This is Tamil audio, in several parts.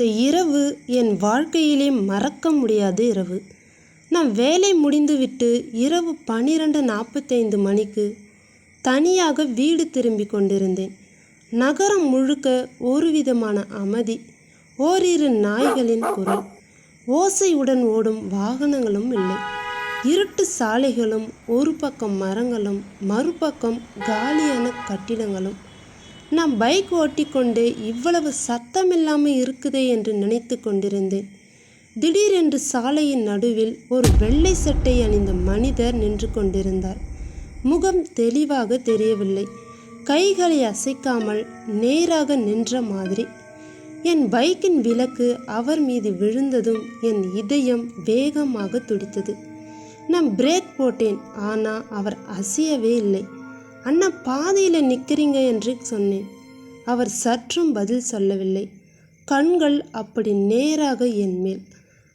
அந்த இரவு என் வாழ்க்கையிலே மறக்க முடியாத இரவு. நான் வேலை முடிந்துவிட்டு இரவு பன்னிரண்டு நாற்பத்தைந்து மணிக்கு தனியாக வீடு திரும்பி கொண்டிருந்தேன். நகரம் முழுக்க ஒரு விதமான அமைதி ஓரிரு நாய்களின் குரல் ஓசையுடன் ஓடும் வாகனங்களும் இல்லை. இருட்டு சாலைகளும் ஒரு பக்கம் மரங்களும் மறுபக்கம் காலியான கட்டிடங்களும் நான் பைக் ஓட்டிக்கொண்டு இவ்வளவு சத்தமில்லாமல் இருக்குதே என்று நினைத்து கொண்டிருந்தேன். திடீரென்று சாலையின் நடுவில் ஒரு வெள்ளை சட்டை அணிந்த மனிதர் நின்று கொண்டிருந்தார். முகம் தெளிவாக தெரியவில்லை. கைகளை அசைக்காமல் நேராக நின்ற மாதிரி. என் பைக்கின் விளக்கு அவர் மீது விழுந்ததும் என் இதயம் வேகமாக துடித்தது. நான் பிரேக் போட்டேன் ஆனால் அவர் அசையவே இல்லை. அண்ணா பாதையில் நிற்கிறீங்க என்று சொன்னேன். அவர் சற்றும் பதில் சொல்லவில்லை. கண்கள் அப்படி நேராக என் மேல்.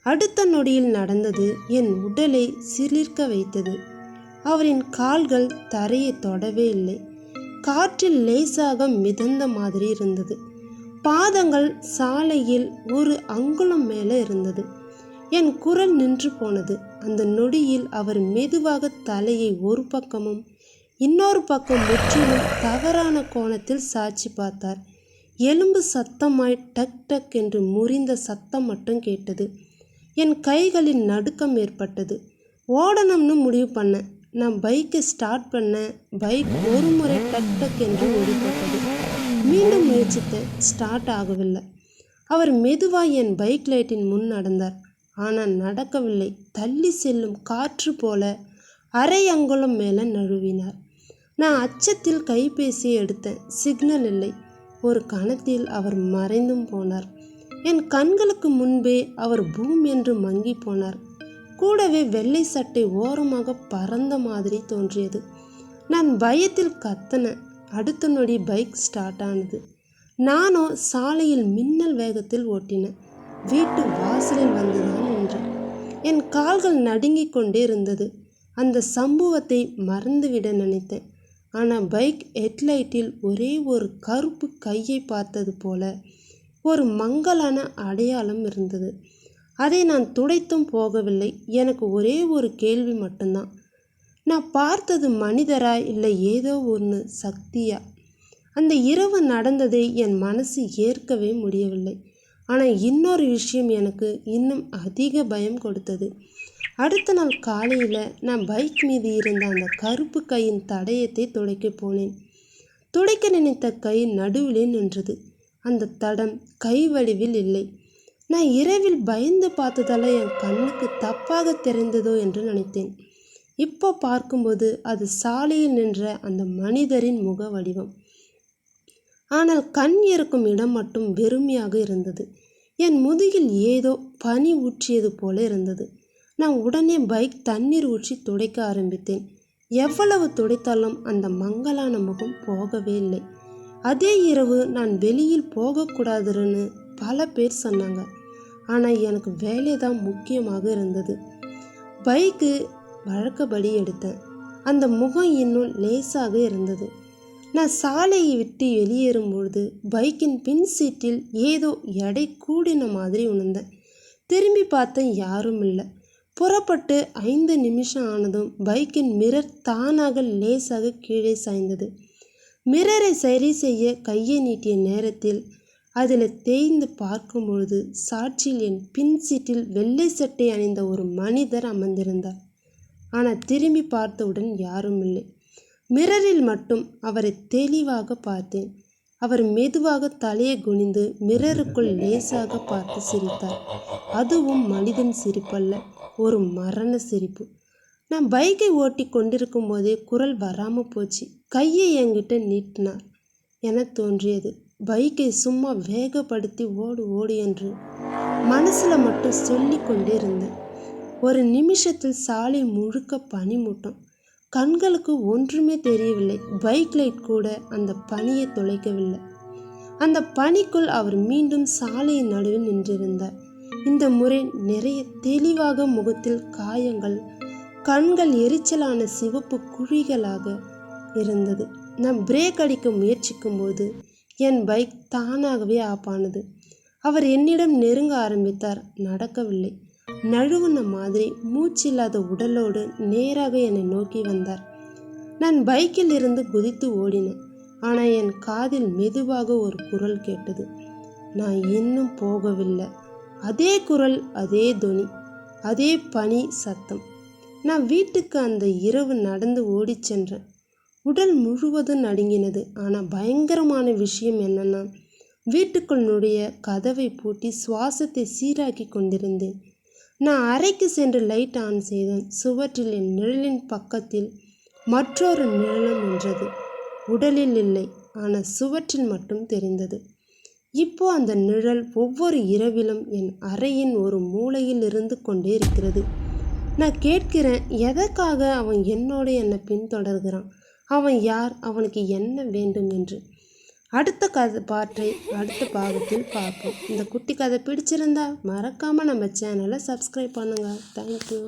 அடுத்த நொடியில் நடந்தது என் உடலை சிலிர்க்க வைத்தது. அவரின் கால்கள் தரையை தொடவே இல்லை. காற்றில் லேசாக மிதந்த மாதிரி இருந்தது. பாதங்கள் சாலையில் ஒரு அங்குலம் மேலே இருந்தது. என் குரல் நின்று போனது. அந்த நொடியில் அவர் மெதுவாக தலையை ஒரு பக்கமும் இன்னொரு பக்கம் முற்றிலும் தவறான கோணத்தில் சாட்சி பார்த்தார். எலும்பு சத்தமாய் டக் டக் என்று முறிந்த சத்தம் மட்டும் கேட்டது. என் கைகளில் நடுக்கம் ஏற்பட்டது. ஓடணும்னு முடிவு பண்ணேன் நான் பைக்கை ஸ்டார்ட் பண்ண பைக் ஒரு முறை டக் டக் என்று ஓடிப்பட்டது மீண்டும் முயற்சித்தேன் ஸ்டார்ட் ஆகவில்லை. அவர் மெதுவாக என் பைக் லைட்டின் முன் நடந்தார். ஆனால் நடக்கவில்லை. தள்ளி செல்லும் காற்று போல அரை அங்குலம் மேலே நழுவினார். நான் அச்சத்தில் கைபேசியை எடுத்தேன். சிக்னல் இல்லை. ஒரு கணத்தில் அவர் மறைந்தும் போனார். என் கண்களுக்கு முன்பே அவர் பூம் என்று மங்கி போனார். கூடவே வெள்ளை சட்டை ஓரமாக பறந்த மாதிரி தோன்றியது. நான் பயத்தில் கத்தன. அடுத்த நொடி பைக் ஸ்டார்ட் ஆனது. நானோ சாலையில் மின்னல் வேகத்தில் ஓட்டினேன். வீட்டு வாசலில் வந்துதான் நின்றேன். என் கால்கள் நடுங்கிக் கொண்டே இருந்தது. அந்த சம்பவத்தை மறந்துவிட நினைத்தேன். ஆனால் பைக் ஹெட்லைட்டில் ஒரே ஒரு கருப்பு கையை பார்த்தது போல ஒரு மங்கலான அடையாளம் இருந்தது. அதை நான் துடைத்தும் போகவில்லை. எனக்கு ஒரே ஒரு கேள்வி மட்டும்தான். நான் பார்த்தது மனிதரா இல்லை ஏதோ ஒன்று சக்தியா? அந்த இரவு நடந்ததை என் மனசு ஏற்கவே முடியவில்லை. ஆனால் இன்னொரு விஷயம் எனக்கு இன்னும் அதிக பயம் கொடுத்தது. அடுத்த நாள் காலையில் நான் பைக் மீது இருந்த அந்த கருப்பு கையின் தடயத்தை துடைக்க போனேன். துடைக்க நினைத்த கை நடுவிலே நின்றது. அந்த தடம் கை வடிவில் இல்லை. நான் இரவில் பயந்து பார்த்ததால என் கண்ணுக்கு தப்பாக தெரிந்ததோ என்று நினைத்தேன். இப்போ பார்க்கும்போது அது சாலையில் நின்ற அந்த மனிதரின் முக வடிவம். ஆனால் கண் இருக்கும் இடம் மட்டும் வெறுமையாக இருந்தது. என் முதுகில் ஏதோ பனி ஊற்றியது போல இருந்தது. நான் உடனே பைக் தண்ணீர் ஊற்றி துடைக்க ஆரம்பித்தேன். எவ்வளவு துடைத்தாலும் அந்த மங்கலான முகம் போகவே இல்லை. அதே இரவு நான் வெளியில் போகக்கூடாதுன்னு பல பேர் சொன்னாங்க. ஆனால் எனக்கு வேலை தான் முக்கியமாக இருந்தது. பைக்கு வழக்கப்படி எடுத்தேன். அந்த முகம் இன்னும் லேசாக இருந்தது. நான் சாலையை விட்டு வெளியேறும்பொழுது பைக்கின் பின் சீட்டில் ஏதோ எடை கூடின மாதிரி உணர்ந்தேன். திரும்பி பார்த்தேன் யாரும் இல்லை. புறப்பட்டு ஐந்து நிமிஷம் ஆனதும் பைக்கின் மிரர் தானாக லேசாக கீழே சாய்ந்தது. மிரரை சரி செய்ய கையை நீட்டிய நேரத்தில் அதில் தேய்ந்து பார்க்கும்பொழுது சாட்சியில் என் பின் சீட்டில் வெள்ளை சட்டை அணிந்த ஒரு மனிதர் அமர்ந்திருந்தார். ஆனால் திரும்பி பார்த்தவுடன் யாரும் இல்லை. மிரரில் மட்டும் அவரை தெளிவாக பார்த்தேன். அவர் மெதுவாக தலையை குனிந்து மிரருக்குள் லேசாக பார்த்து சிரித்தார். அதுவும் மனிதன் சிரிப்பல்ல ஒரு மரண சிரிப்பு. நான் பைக்கை ஓட்டி கொண்டிருக்கும் போதே குரல் வராமல் போச்சு. கையை என்கிட்ட நீட்டினார். என தோன்றியது பைக்கை சும்மா வேகப்படுத்தி ஓடு ஓடு என்று மனசில் மட்டும் சொல்லி கொண்டே இருந்தேன். ஒரு நிமிஷத்தில் சாலை முழுக்க பனிமூட்டம். கண்களுக்கு ஒன்றுமே தெரியவில்லை. பைக் லைட் கூட அந்த பனியை தொலைக்கவில்லை. அந்த பனிக்குள் அவர் மீண்டும் சாலையின் நடுவில் நின்றிருந்தார். இந்த முறை நிறைய தெளிவாக முகத்தில் காயங்கள் கண்கள் எரிச்சலான சிவப்பு குழிகளாக இருந்தது. நான் பிரேக் அடிக்க முயற்சிக்கும் போது என் பைக் தானாகவே ஆப்பானது அவர் என்னிடம் நெருங்க ஆரம்பித்தார். நடக்கவில்லை. நழுவுன மாதிரி மூச்சில்லாத உடலோடு நேராக என்னை நோக்கி வந்தார். நான் பைக்கில் இருந்து குதித்து ஓடினேன். ஆனால் என் காதில் மெதுவாக ஒரு குரல் கேட்டது. நான் இன்னும் போகவில்லை. அதே குரல் அதே துணி அதே பனி சத்தம். நான் வீட்டுக்கு அந்த இரவு நடந்து ஓடிச் சென்றேன். உடல் முழுவதும் நடுங்கினது. ஆனால் பயங்கரமான விஷயம் என்னென்னா வீட்டுக்குள் நுடைய கதவை பூட்டி சுவாசத்தை சீராக்கி கொண்டிருந்தேன். நான் அறைக்கு சென்று லைட் ஆன் செய்தேன். சுவற்றில் என் நிழலின் பக்கத்தில் மற்றொரு நிழலம் நின்றது. உடலில் இல்லை ஆனால் சுவற்றில் மட்டும் தெரிந்தது. இப்போ அந்த நிழல் ஒவ்வொரு இரவிலும் என் அறையின் ஒரு மூலையில் இருந்து கொண்டே இருக்கிறது. நான் கேட்கிறேன் எதற்காக அவன் என்னோட என்னை பின்தொடர்கிறான்? அவன் யார்? அவனுக்கு என்ன வேண்டும்? என்று. அடுத்த கதை பாட்டை அடுத்த பாகத்தில் பார்ப்போம். இந்த குட்டி கதை பிடிச்சிருந்தா மறக்காமல் நம்ம சேனலை சப்ஸ்கிரைப் பண்ணுங்கள் தேங்க்யூ